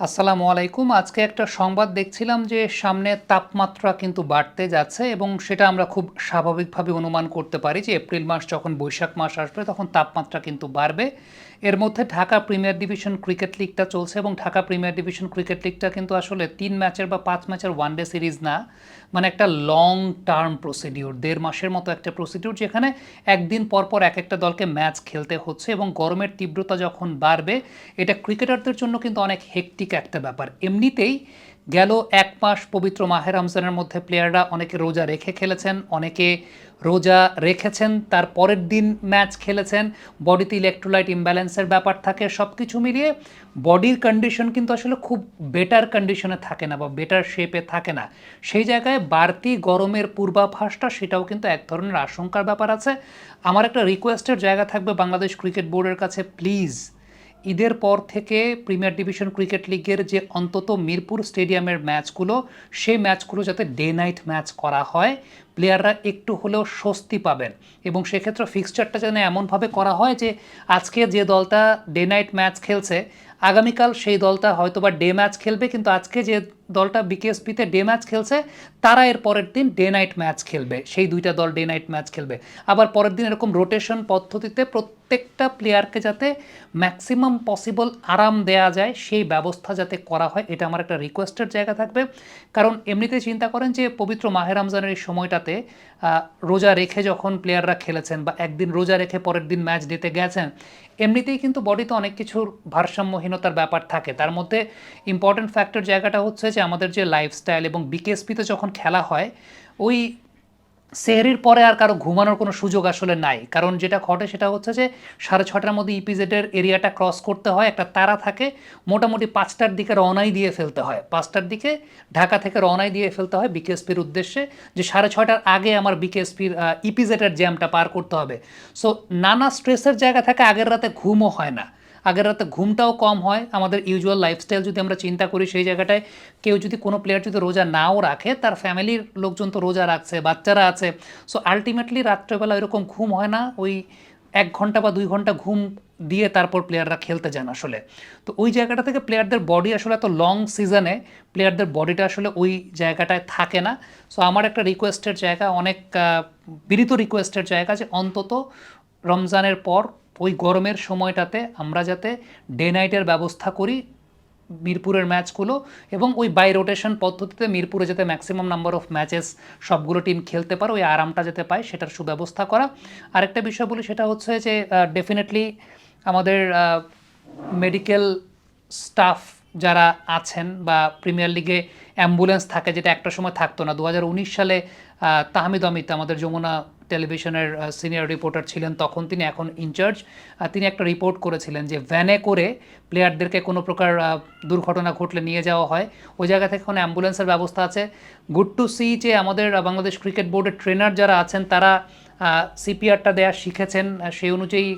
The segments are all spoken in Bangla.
আসসালামু আলাইকুম। আজকে একটা সংবাদ দেখছিলাম যে সামনে তাপমাত্রা কিন্তু বাড়তে যাচ্ছে এবং সেটা আমরা খুব স্বাভাবিকভাবে অনুমান করতে পারি যে এপ্রিল মাস যখন বৈশাখ মাস আসবে তখন তাপমাত্রা কিন্তু বাড়বে। এর মধ্যে ঢাকা প্রিমিয়ার ডিভিশন ক্রিকেট লিগটা চলছে এবং ঢাকা প্রিমিয়ার ডিভিশন ক্রিকেট লিগটা কিন্তু আসলে তিন ম্যাচের বা পাঁচ ম্যাচের ওয়ান ডে সিরিজ না। মানে একটা লং টার্ম প্রসিডিউর দেড় মাসের মতো একটা প্রসিডিউর যেখানে একদিন পরপর পর এক একটা দলকে ম্যাচ খেলতে হচ্ছে এবং গরমের তীব্রতা যখন বাড়বে, এটা ক্রিকেটারদের জন্য কিন্তু অনেক হেকটিক একটা ব্যাপার। এমনিতেই গেল এক মাস পবিত্র মাহে রমজানের মধ্যে প্লেয়াররা অনেকে রোজা রেখে খেলেছেন, অনেকে রোজা রেখেছেন, তার পরের দিন ম্যাচ খেলেছেন। বডিতে ইলেকট্রোলাইট ইমব্যালেন্সের ব্যাপার থাকে সব কিছু মিলিয়ে বডির কন্ডিশন কিন্তু আসলে খুব বেটার কন্ডিশনে থাকে না বা বেটার শেপে থাকে না। সেই জায়গায় বাড়তি গরমের পূর্বাভাসটা সেটাও কিন্তু এক ধরনের আশঙ্কার ব্যাপার আছে। আমার একটা রিকোয়েস্টের জায়গা থাকবে বাংলাদেশ ক্রিকেট বোর্ডের কাছে প্লিজ ঈদের পর থেকে প্রিমিয়ার ডিভিশন ক্রিকেট লিগের যে অন্তত মিরপুর স্টেডিয়ামের ম্যাচগুলো, সেই ম্যাচগুলো যাতে ডে নাইট ম্যাচ করা হয়, প্লেয়াররা একটু হলেও স্বস্তি পাবেন। এবং সেক্ষেত্রে ফিক্সচারটা যেন এমনভাবে করা হয় যে, আজকে যে দলটা ডে নাইট ম্যাচ খেলছে আগামীকাল সেই দলটা হয়তো বা ডে ম্যাচ খেলবে, কিন্তু আজকে যে দলটা বিকেএসপিতে ডে ম্যাচ খেলছে, তারা এর পরের দিন ডে নাইট ম্যাচ খেলবে। সেই দুইটা দল ডে নাইট ম্যাচ খেলবে। আবার পরের দিন এরকম রোটেশন পদ্ধতিতে প্রত্যেকটা প্লেয়ারকে যাতে ম্যাক্সিমাম পসিবল আরাম দেয়া যায়, সেই ব্যবস্থা যাতে করা হয়, এটা আমার একটা রিকোয়েস্টের জায়গা থাকবে। কারণ এমনিতে চিন্তা করেন যে পবিত্র মাহের রমজানের এই সময়টাতে রোজা রেখে যখন প্লেয়াররা খেলেছেন বা একদিন রোজা রেখে পরের দিন ম্যাচ দিতে গেছেন, এমনিতেই কিন্তু বডিতে অনেক কিছুর ভারসাম্যহীনতার ব্যাপার থাকে। তার মধ্যে ইম্পর্ট্যান্ট ফ্যাক্টর জায়গাটা হচ্ছে যে আমাদের যে লাইফস্টাইল এবং বিকেএসপিতে যখন খেলা হয়, ওই সেহরির পরে আর কারও ঘুমানোর কোনো সুযোগ আসলে নাই। কারণ যেটা ঘটে সেটা হচ্ছে যে সাড়ে ছটার মধ্যে ইপিজেডের এরিয়াটা ক্রস করতে হয়, একটা তারা থাকে, মোটামুটি পাঁচটার দিকে রওনাই দিয়ে ফেলতে হয়। পাঁচটার দিকে ঢাকা থেকে রওনাই দিয়ে ফেলতে হয় বিকেএসপির উদ্দেশ্যে যে সাড়ে ছটার আগে আমার বিকেএসপির ইপিজেডের জ্যামটা পার করতে হবে। সো নানা স্ট্রেসের জায়গা থেকে, আগের রাতে ঘুমও হয় না। আগের রাতে ঘুমটাও কম হয়। আমাদের ইউজুয়াল লাইফস্টাইল যদি আমরা চিন্তা করি সেই জায়গাটায়, কেউ যদি কোনো প্লেয়ার যদি রোজা নাও রাখে, তার ফ্যামিলির লোকজন তো রোজা রাখছে, বাচ্চারা আছে। সো আলটিমেটলি রাত্রেবেলা এরকম ঘুম হয় না, ওই এক ঘণ্টা বা দুই ঘণ্টা ঘুম দিয়ে তারপর প্লেয়াররা খেলতে যান আসলে। তো ওই জায়গাটা থেকে প্লেয়ারদের বডি আসলে এত লং সিজনে প্লেয়ারদের বডিটা আসলে ওই জায়গাটায় থাকে না। সো আমার একটা রিকোয়েস্টের জায়গা, অনেক বিনীত রিকোয়েস্টের জায়গা যে অন্তত রমজানের পর ওই গরমের সময়টাতে আমরা যাতে ডে নাইটের ব্যবস্থা করি মিরপুরের ম্যাচগুলো এবং ওই বাই রোটেশন পদ্ধতিতে মিরপুরে যাতে ম্যাক্সিমাম নাম্বার অফ ম্যাচেস সবগুলো টিম খেলতে পারে, ওই আরামটা যাতে পায় সেটার সুব্যবস্থা করা। আরেকটা বিষয় বলি সেটা হচ্ছে যে ডেফিনেটলি আমাদের মেডিকেল স্টাফ যারা আছেন বা প্রিমিয়ার লিগে অ্যাম্বুলেন্স থাকে, যেটা একটা সময় থাকতো না। দু হাজার উনিশ সালে তাহমিদ অমিত, আমাদের যমুনা টেলিভিশনের সিনিয়র রিপোর্টার ছিলেন তখন তিনি, এখন ইনচার্জ তিনি একটা রিপোর্ট করেছিলেন যে ভ্যানে করে প্লেয়ারদেরকে কোনো প্রকার দুর্ঘটনা ঘটলে নিয়ে যাওয়া হয়। ওই জায়গা থেকে এখন অ্যাম্বুলেন্সের ব্যবস্থা আছে। গুড টু সি যে আমাদের বাংলাদেশ ক্রিকেট বোর্ডের ট্রেনার যারা আছেন, তারা সিপিআরটা দেওয়া শিখেছেন। সেই অনুযায়ী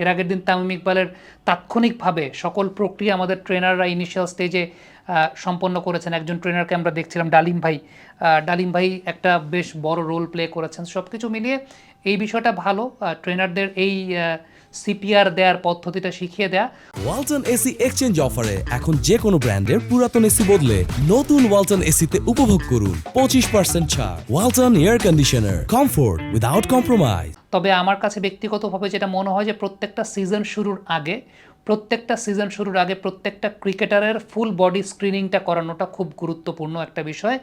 এর আগের দিন তামিম ইকবালের তাৎক্ষণিকভাবে সকল প্রক্রিয়া আমাদের ট্রেনাররা ইনিশিয়াল স্টেজে সম্পন্ন করেছেন একজন ট্রেনারকে আমরা দেখছিলাম ডালিম ভাই। ডালিম ভাই একটা বেশ বড় রোল প্লে করেছেন। সব কিছু মিলিয়ে এই বিষয়টা ভালো ট্রেনারদের এই সিপিআর দেওয়ার পদ্ধতিটা শিখিয়ে দেয়া। ওয়ালটন এসি এক্সচেঞ্জ অফারে এখন যে কোনো ব্র্যান্ডের পুরাতন এসি বদলে নতুন ওয়ালটন এসিতে উপভোগ করুন। পঁচিশ পার্সেন্ট ছাড় Walton air conditioner comfort without compromise তবে আমার কাছে ব্যক্তিগতভাবে যেটা মনে হয় যে প্রত্যেকটা সিজন শুরুর আগে প্রত্যেকটা সিজন শুরুর আগে প্রত্যেকটা ক্রিকেটারের ফুল বডি স্ক্রিনিংটা করানোটা খুব গুরুত্বপূর্ণ একটা বিষয়।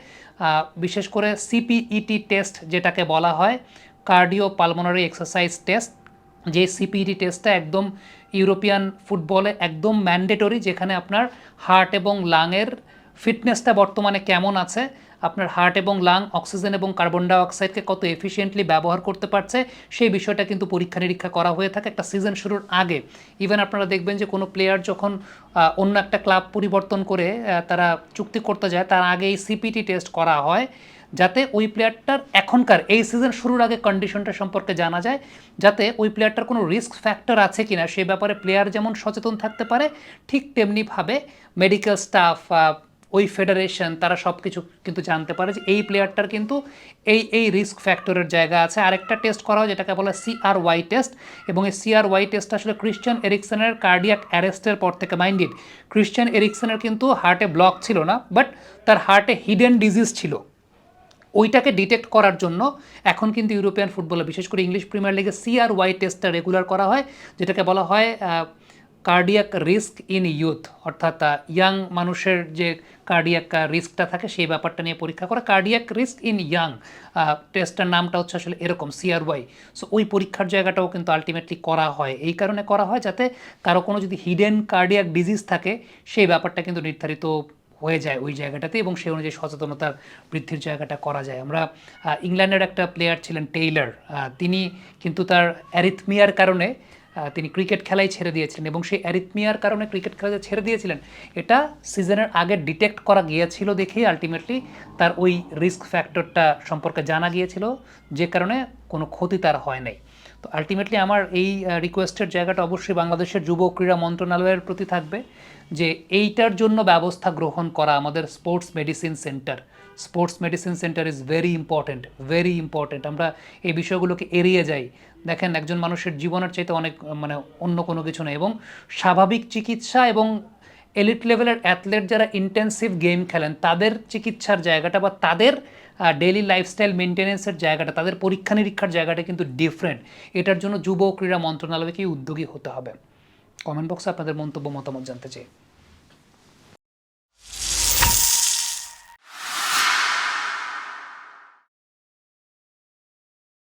বিশেষ করে সিপিইটি টেস্ট যেটাকে বলা হয় কার্ডিও পালমোনারি এক্সারসাইজ টেস্ট যে সিপিইটি টেস্টটা একদম ইউরোপিয়ান ফুটবলে একদম ম্যান্ডেটরি যেখানে আপনার হার্ট এবং লাংয়ের ফিটনেসটা বর্তমানে কেমন আছে আপনার হার্ট এবং লাং, অক্সিজেন এবং কার্বন ডাইঅক্সাইডকে কত এফিসিয়েন্টলি ব্যবহার করতে পারছে, সেই বিষয়টা কিন্তু পরীক্ষা নিরীক্ষা করা হয়ে থাকে একটা সিজন শুরুর আগে। ইভেন আপনারা দেখবেন যে কোনো প্লেয়ার যখন অন্য একটা ক্লাব পরিবর্তন করে তারা চুক্তি করতে যায়, তার আগে এই সিপিটি টেস্ট করা হয়, যাতে ওই প্লেয়ারটার এখনকার, এই সিজন শুরুর আগে কন্ডিশনটা সম্পর্কে জানা যায়, যাতে ওই প্লেয়ারটার কোনো রিস্ক ফ্যাক্টর আছে কিনা, সে ব্যাপারে প্লেয়ার যেমন সচেতন থাকতে পারে, ঠিক তেমনিভাবে মেডিকেল স্টাফ ওই ফেডারেশন তারা সব কিছু কিন্তু জানতে পারে যে এই প্লেয়ারটার কিন্তু এই এই রিস্ক ফ্যাক্টরের জায়গা আছে। আরেকটা টেস্ট করা হয় যেটাকে বলে সিআর ওয়াই টেস্ট এবং এই সিআর ওয়াই টেস্ট আসলে ক্রিশ্চিয়ান এরিকসনের কার্ডিয়াক অ্যারেস্টের পর থেকে মাইন্ডেড ক্রিশ্চিয়ান এরিকসনের কিন্তু হার্টে ব্লক ছিল না বাট তার হার্টে হিডেন ডিজিজ ছিল। ওইটাকে ডিটেক্ট করার জন্য এখন কিন্তু ইউরোপিয়ান ফুটবলে বিশেষ করে ইংলিশ প্রিমিয়ার লিগে সিআর ওয়াই টেস্টটা রেগুলার করা হয়, যেটাকে বলা হয় কার্ডিয়াক রিস্ক ইন ইউথ অর্থাৎ ইয়াং মানুষের যে কার্ডিয়াক রিস্কটা থাকে, সেই ব্যাপারটা নিয়ে পরীক্ষা করা। কার্ডিয়াক রিস্ক ইন ইয়াং টেস্টটার নামটা হচ্ছে আসলে এরকম সিআর ওয়াই সো ওই পরীক্ষার জায়গাটাও কিন্তু আলটিমেটলি করা হয়। এই কারণে করা হয় যাতে কারও কোনো যদি হিডেন কার্ডিয়াক ডিজিজ থাকে, সেই ব্যাপারটা কিন্তু নির্ধারিত হয়ে যায় ওই জায়গাটাতে এবং সেই অনুযায়ী সচেতনতা বৃদ্ধির জায়গাটা করা যায়। আমরা ইংল্যান্ডের একটা প্লেয়ার ছিলেন টেইলার তিনি কিন্তু তার অ্যারিথমিয়ার কারণে তিনি ক্রিকেট খেলাই ছেড়ে দিয়েছিলেন এবং সেই অ্যারিথমিয়ার কারণে ক্রিকেট খেলা ছেড়ে দিয়েছিলেন, এটা সিজনের আগে ডিটেক্ট করা গিয়েছিল দেখেই আলটিমেটলি তার ওই রিস্ক ফ্যাক্টরটা সম্পর্কে জানা গিয়েছিল, যে কারণে কোনো ক্ষতি তার হয় নাই। তো আলটিমেটলি আমার এই রিকোয়েস্টের জায়গাটা অবশ্যই বাংলাদেশের যুব ক্রীড়া মন্ত্রণালয়ের প্রতি থাকবে, যে এইটার জন্য ব্যবস্থা গ্রহণ করা আমাদের sports medicine centre sports medicine centre is very important very important আমরা এই বিষয়গুলোকে এড়িয়ে যাই। দেখেন, একজন মানুষের জীবনের চাইতে অনেক মানে অন্য কোনো কিছু নেই এবং স্বাভাবিক চিকিৎসা এবং এলিট লেভেলের অ্যাথলেট যারা ইন্টেন্সিভ গেম খেলেন, তাদের চিকিৎসার জায়গাটা বা তাদের ডেইলি লাইফস্টাইল মেনটেনেন্সের জায়গাটা, তাদের পরীক্ষা নিরীক্ষার জায়গাটা কিন্তু ডিফারেন্ট এটার জন্য যুব ক্রীড়া মন্ত্রণালয়কেই উদ্যোগী হতে হবে। কমেন্ট বক্সে আপনাদের মন্তব্য, মতামত জানতে চাই।